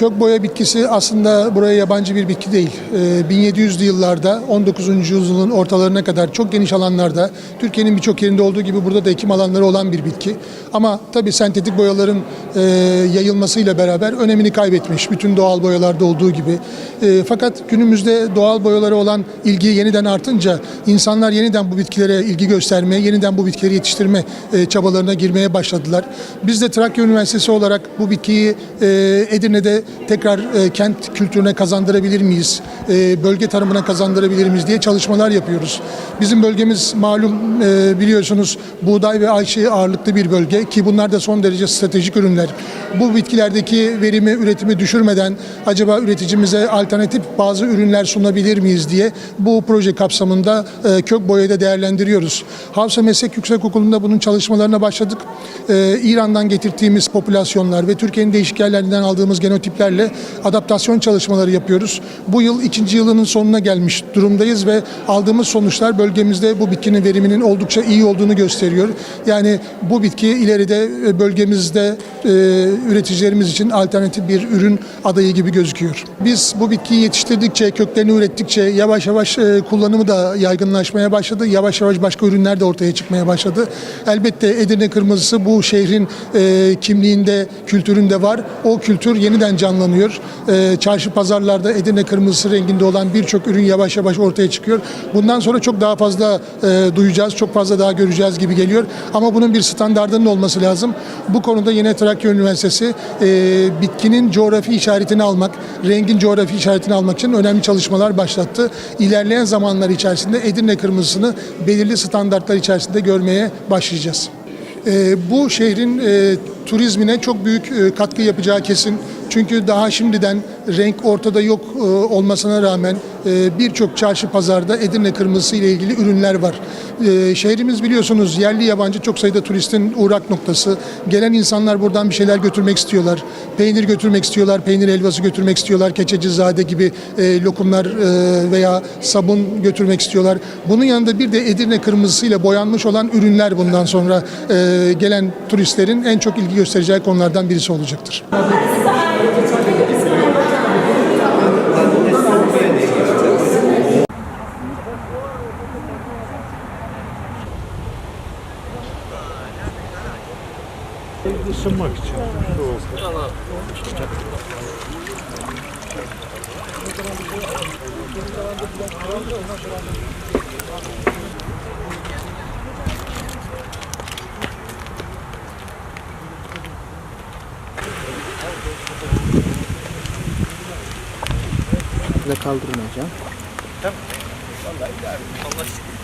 Kök boya bitkisi aslında buraya yabancı bir bitki değil. Ee, 1700'lü yıllarda 19. yüzyılın ortalarına kadar çok geniş alanlarda Türkiye'nin birçok yerinde olduğu gibi burada da ekim alanları olan bir bitki. Ama tabii sentetik boyaların e, yayılmasıyla beraber önemini kaybetmiş. Bütün doğal boyalarda olduğu gibi. E, fakat günümüzde doğal boyalara olan ilgi yeniden artınca insanlar yeniden bu bitkilere ilgi göstermeye, yeniden bu bitkileri yetiştirme e, çabalarına girmeye başladılar. Biz de Trakya Üniversitesi olarak bu bitkiyi e, Edirne'de tekrar e, kent kültürüne kazandırabilir miyiz, e, bölge tarımına kazandırabilir miyiz diye çalışmalar yapıyoruz. Bizim bölgemiz malum e, biliyorsunuz buğday ve ayçiçeği ağırlıklı bir bölge ki bunlar da son derece stratejik ürünler. Bu bitkilerdeki verimi, üretimi düşürmeden acaba üreticimize alternatif bazı ürünler sunabilir miyiz diye bu proje kapsamında e, kök boyayı da değerlendiriyoruz. Havsa Meslek Yüksekokulu'nda bunun çalışmalarına başladık. E, İran'dan getirdiğimiz popülasyonlar ve Türkiye'nin değişik yerlerinden aldığımız genotiplerle adaptasyon çalışmaları yapıyoruz. Bu yıl ikinci yılının sonuna gelmiş durumdayız ve aldığımız sonuçlar bölgemizde bu bitkinin veriminin oldukça iyi olduğunu gösteriyor. Yani bu bitki ileride e, bölgemizde üreticilerimiz için alternatif bir ürün adayı gibi gözüküyor. Biz bu bitkiyi yetiştirdikçe, köklerini ürettikçe yavaş yavaş e, kullanımı da yaygınlaşmaya başladı. Yavaş yavaş başka ürünler de ortaya çıkmaya başladı. Elbette Edirne kırmızısı bu şehrin e, kimliğinde, kültüründe var. O kültür yeniden canlanıyor. E, çarşı pazarlarda Edirne kırmızısı renginde olan birçok ürün yavaş yavaş ortaya çıkıyor. Bundan sonra çok daha fazla e, duyacağız, çok fazla daha göreceğiz gibi geliyor. Ama bunun bir standardının olması lazım. Bu konuda yine Trakya Üniversitesi e, bitkinin coğrafi işaretini almak, rengin coğrafi işaretini almak için önemli çalışmalar başlattı. İlerleyen zamanlar içerisinde Edirne kırmızısını belirli standartlar içerisinde görmeye başlayacağız. E, bu şehrin e, turizmine çok büyük e, katkı yapacağı kesin. Çünkü daha şimdiden renk ortada yok e, olmasına rağmen e, birçok çarşı pazarda Edirne kırmızısı ile ilgili ürünler var. E, şehrimiz biliyorsunuz yerli yabancı çok sayıda turistin uğrak noktası. Gelen insanlar buradan bir şeyler götürmek istiyorlar. Peynir götürmek istiyorlar, peynir helvası götürmek istiyorlar, keçecizade gibi lokumlar veya sabun götürmek istiyorlar. Bunun yanında bir de Edirne kırmızısıyla boyanmış olan ürünler bundan sonra gelen turistlerin en çok ilgi göstereceği konulardan birisi olacaktır. Isınmak için. Hocam. Tamam. Vallahi idare. Allah şükür.